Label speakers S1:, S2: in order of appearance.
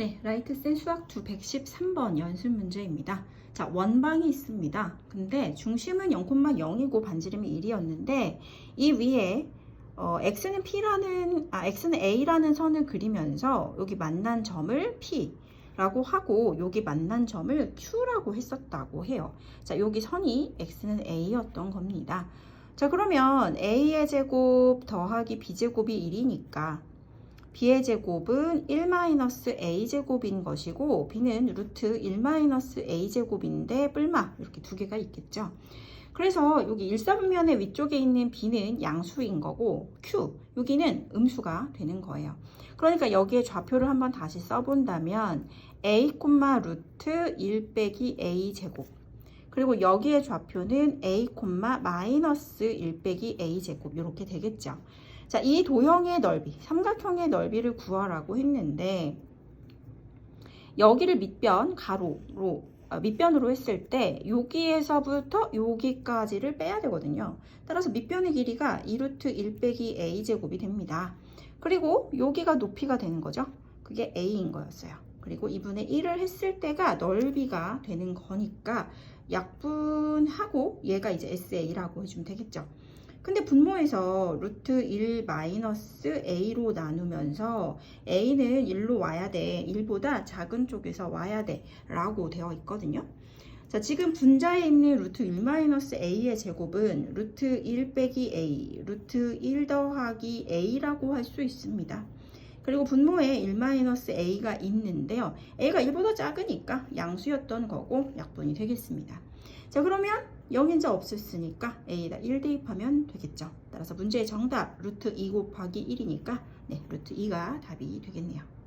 S1: 네, 라이트센 수학 2 113번 연습 문제입니다. 자, 원방이 있습니다. 근데 중심은 0,0이고 반지름이 1이었는데 이 위에 어, x는 p라는 아 x는 a라는 선을 그리면서 여기 만난 점을 p라고 하고 여기 만난 점을 q라고 했었다고 해요. 자, 여기 선이 x는 a였던 겁니다. 자, 그러면 a의 제곱 더하기 b 제곱이 1이니까 b의 제곱은 1-a 제곱인 것이고 b는 루트 1-a 제곱인데 뿔마 이렇게 두 개가 있겠죠. 그래서 여기 일사분면의 위쪽에 있는 b는 양수인 거고 q 여기는 음수가 되는 거예요. 그러니까 여기에 좌표를 한번 다시 써본다면 a, 루트 1 빼기 a 제곱 그리고 여기에 좌표는 a, 마이너스 1 빼기 a 제곱 이렇게 되겠죠. 자, 이 도형의 넓이, 삼각형의 넓이를 구하라고 했는데 여기를 밑변 가로로 아, 밑변으로 했을 때 여기에서부터 여기까지를 빼야 되거든요. 따라서 밑변의 길이가 2루트 1 빼기 a 제곱이 됩니다. 그리고 여기가 높이가 되는 거죠. 그게 a인 거였어요. 그리고 2분의 1을 했을 때가 넓이가 되는 거니까 약분하고 얘가 이제 SA라고 해주면 되겠죠. 근데 분모에서 루트 1 마이너스 a로 나누면서 a는 1로 와야 돼. 1보다 작은 쪽에서 와야 돼. 라고 되어 있거든요. 자, 지금 분자에 있는 루트 1 마이너스 a의 제곱은 루트 1 빼기 a, 루트 1 더하기 a라고 할 수 있습니다. 그리고 분모에 1 마이너스 a가 있는데요. a가 1보다 작으니까 양수였던 거고 약분이 되겠습니다. 자, 그러면 0인자 없었으니까 a에다 1 대입하면 되겠죠. 따라서 문제의 정답 루트 2 곱하기 1이니까 네, 루트 2가 답이 되겠네요.